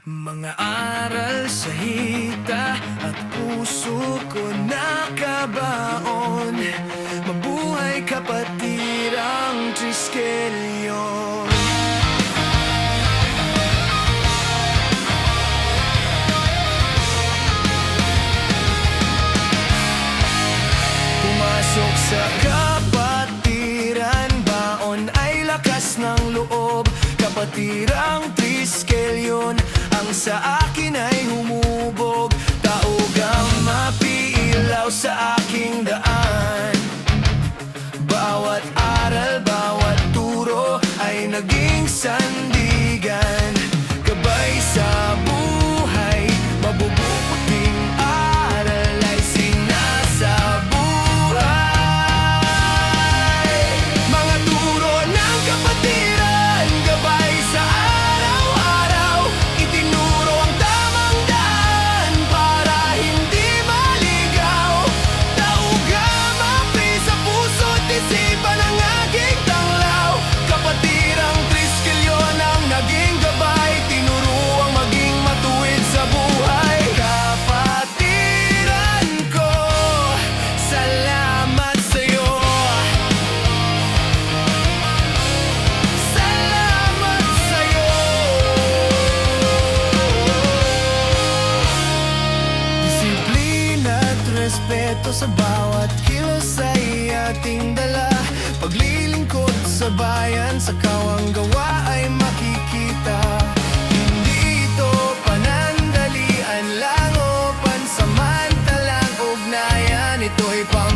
Mga aral sa hita at puso ko nakabaon. Mabuhay kapatirang Triskelyon Pumasok sa kapatiran Baon ay lakas ng loob. Kapatirang sa akin ay humubog. Taog ang mapiilaw sa aking daan. Bawat aral, bawat turo ay naging sandalan respeto sa bawat kilos ay ating dala. Paglilingkod sa bayan sa kawang gawa ay makikita. Hindi ito panandalian lang o pansamantalang ugnayan. Ito'y pang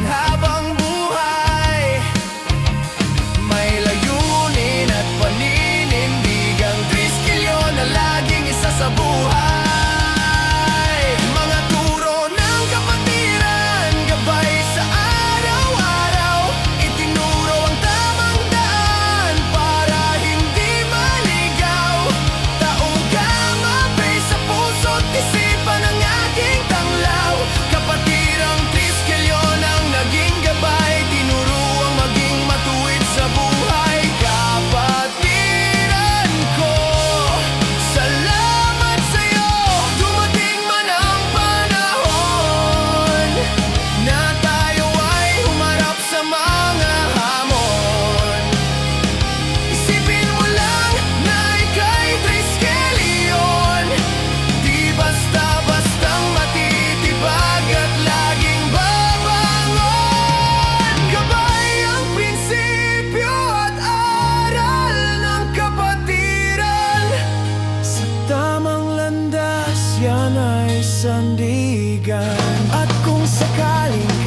Sakali.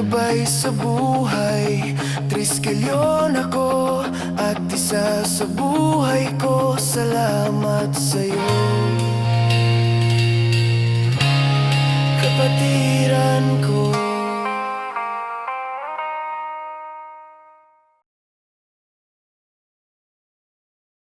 gabay sa buhay Triskilyon ako at isa sa buhay ko. Salamat sa'yo. Kapatiran ko